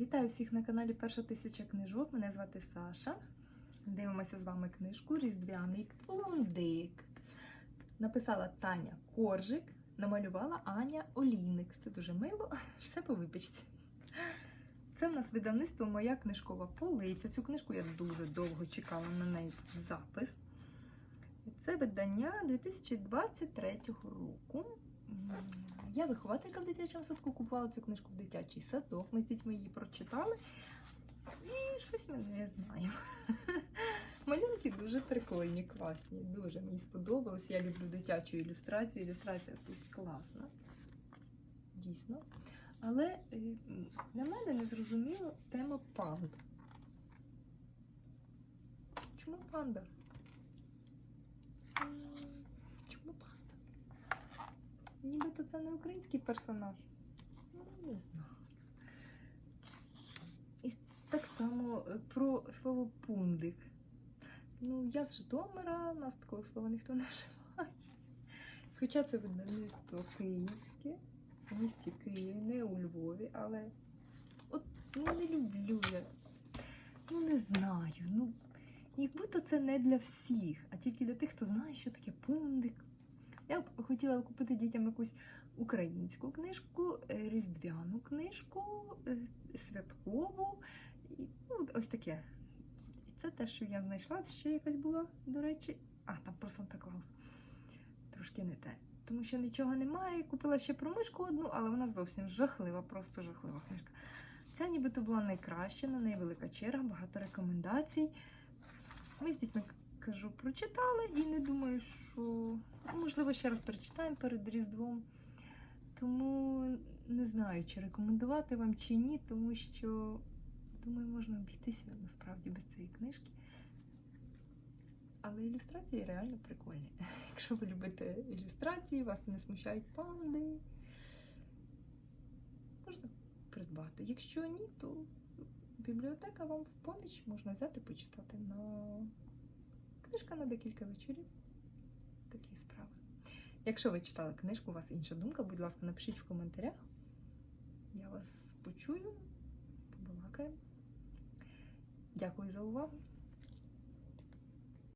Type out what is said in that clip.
Вітаю всіх на каналі Перша тисяча книжок. Мене звати Саша. Дивимося з вами книжку Різдвяний пундик. Написала Таня Коржик, намалювала Аня Олійник. Це дуже мило, все по випічці. Це в нас видавництво Моя книжкова полиця. Цю книжку я дуже довго чекала на неї запис. Це видання 2023 року. Я вихователька в дитячому садку купувала цю книжку в дитячий садок. Ми з дітьми її прочитали. І щось ми не знаю. Малюнки дуже прикольні, класні. Дуже мені сподобалось. Я люблю дитячу ілюстрацію. Ілюстрація тут класна. Дійсно. Але е, для мене не зрозуміла тема панд. Чому панда? М, Чому панда? Нібито це не український персонаж. Ну, не знаю. І так само е, про слово пундик. Ну, я з Житомира, нас такого слова ніхто не вживає. Хоча це видавництво київське, в місті Києві, не у Львові, але от ну, не люблю я. Ну, не знаю. Ну, як будто це не для всіх, а тільки для тих, хто знає, що таке пундик. Я б хотіла купити дітям якусь українську книжку, е, різдвяну книжку, е, святкову. І, ну, ось таке. І це те, що я знайшла. Ще якась була, до речі. А, там про Санта Клаус. Трошки не те. Тому що нічого немає. Купила ще про мишку одну, але вона зовсім жахлива, просто жахлива книжка. Ця нібито була найкраща, на неї велика черга, багато рекомендацій. Ми з дітьми кажу, прочитали і не думаю, що можливо ще раз перечитаємо перед Різдвом. Тому не знаю, чи рекомендувати вам чи ні, тому що думаю, можна обійтися насправді без цієї книжки. Але ілюстрації реально прикольні. Якщо ви любите ілюстрації, вас не смущають панди, можна придбати. Якщо ні, то бібліотека вам в поміч можна взяти почитати на книжка на декілька вечорів. Такі справи. Якщо ви читали книжку, у вас інша думка, будь ласка, напишіть в коментарях. Я вас почую, побалакаю. Дякую за увагу.